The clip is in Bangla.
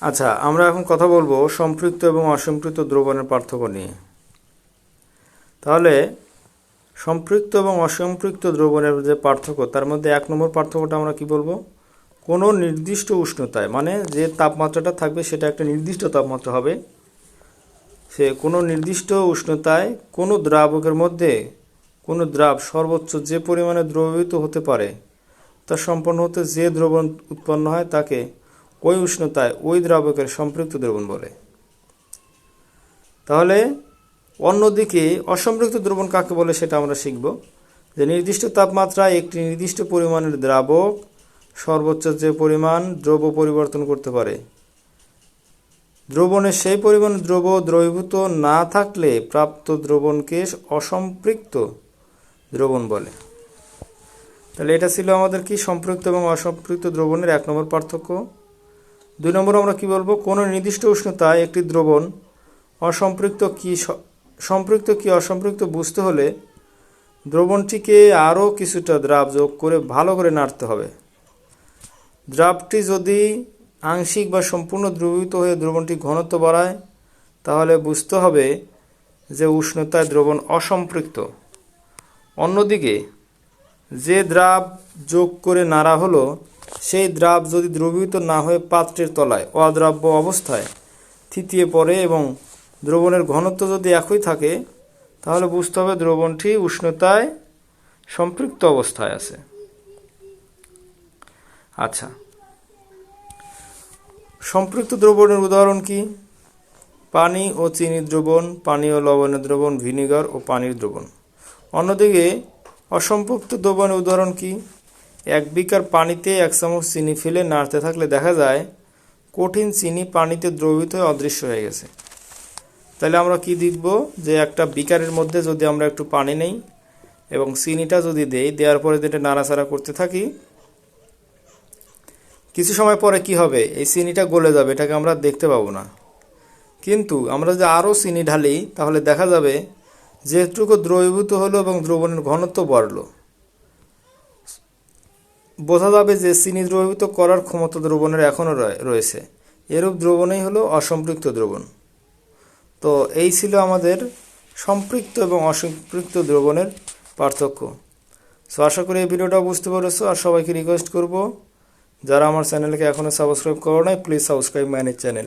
আচ্ছা আমরা এখন কথা বলব সম্পৃক্ত এবং অসম্পৃক্ত দ্রবণের পার্থক্য নিয়ে। তাহলে, সম্পৃক্ত এবং অসম্পৃক্ত দ্রবণের যে পার্থক্য, তার মধ্যে এক নম্বর পার্থক্যটা আমরা কি বলব? কোনো নির্দিষ্ট উষ্ণতায় মানে যে তাপমাত্রাটা থাকবে সেটা একটা নির্দিষ্ট তাপমাত্রা হবে। সে কোনো নির্দিষ্ট উষ্ণতায় কোনো দ্রাবকের মধ্যে কোনো দ্রাব সর্বোচ্চ যে পরিমাণে দ্রবীভূত হতে পারে তা সম্পন্ন হতে যে দ্রবণ উৎপন্ন হয় তাকে ওই উষ্ণতায় ওই দ্রাবকের সম্পৃক্ত দ্রবণ বলে। তাহলে অন্যদিকে অসম্পৃক্ত দ্রবণ কাকে বলে সেটা আমরা শিখব। যে নির্দিষ্ট তাপমাত্রায় একটি নির্দিষ্ট পরিমাণের দ্রাবক সর্বোচ্চ যে পরিমাণ দ্রব্য পরিবর্তন করতে পারে। দ্রবণে সেই পরিমাণ দ্রব্য দ্রবীভূত না থাকলে প্রাপ্ত দ্রবণকে অসম্পৃক্ত দ্রবণ বলে। তাহলে এটা ছিল আমাদের কি? সম্পৃক্ত এবং অসম্পৃক্ত দ্রবণের এক নম্বর পার্থক্য। দুই নম্বর আমরা কি বলব? কোনো নির্দিষ্ট উষ্ণতায় একটি দ্রবণ অসম্পৃক্ত কি সম্পৃক্ত কি অসম্পৃক্ত বুঝতে হলে দ্রবণটিকে আরও কিছুটা দ্রাব যোগ করে ভালো করে নাড়তে হবে। দ্রাবটি যদি আংশিক বা সম্পূর্ণ দ্রবীভূত হয়ে দ্রবণটি ঘনত্ব বাড়ায়, তাহলে বুঝতে হবে যে উষ্ণতায় দ্রবণ অসম্পৃক্ত। অন্যদিকে যে দ্রাব যোগ করে নাড়া হলো, সেই দ্রাব যদি দ্রবীভূত না হয়ে পাত্রের তলায় অদ্রাব্য অবস্থায় থিতিয়ে পড়ে এবং দ্রবণের ঘনত্ব যদি একই থাকে, তাহলে বুঝতে হবে দ্রবণটি উষ্ণতায় সম্পৃক্ত অবস্থায় আছে। আচ্ছা। সম্পৃক্ত দ্রবণের উদাহরণ কি? পানি ও চিনি দ্রবণ, পানি ও লবণের দ্রবণ, ভিনিগার ও পানির দ্রবণ। অন্যদিকে অসম্পৃক্ত দ্রবণের উদাহরণ কি? এক বিকার পানিতে এক চামচ চিনি ফেলে নাড়তে থাকলে দেখা যায়, কঠিন চিনি পানিতে দ্রবিত হয়ে অদৃশ্য হয়ে গেছে। তাহলে আমরা কি দেখব? যে একটা বিকারের মধ্যে যদি আমরা একটু পানি নেই এবং চিনিটা যদি দেই, দেওয়ার পরে যেটা নাড়াচাড়া করতে থাকি, কিছু সময় পরে কি হবে? এই চিনিটা গলে যাবে, এটাকে আমরা দেখতে পাবো না। কিন্তু আমরা যদি আরও চিনি ঢালি, তাহলে দেখা যাবে যেটুকু দ্রবীভূত হলো এবং দ্রবণের ঘনত্ব বাড়লো। বোঝা যাবে যে চিনি দ্রবীভূত করার ক্ষমতা দ্রবণের এখনও রয়ে- রয়েছে। এরূপ দ্রবণই হলো অসম্পৃক্ত দ্রবণ। তো এই ছিল আমাদের সম্পৃক্ত এবং অসম্পৃক্ত দ্রবণের পার্থক্য। সো আশা করি এই ভিডিওটা বুঝতে পেরেছ। আর সবাইকে রিকোয়েস্ট করব, যারা আমার চ্যানেলকে এখনও সাবস্ক্রাইব করো নাই প্লিজ সাবস্ক্রাইব মাই চ্যানেল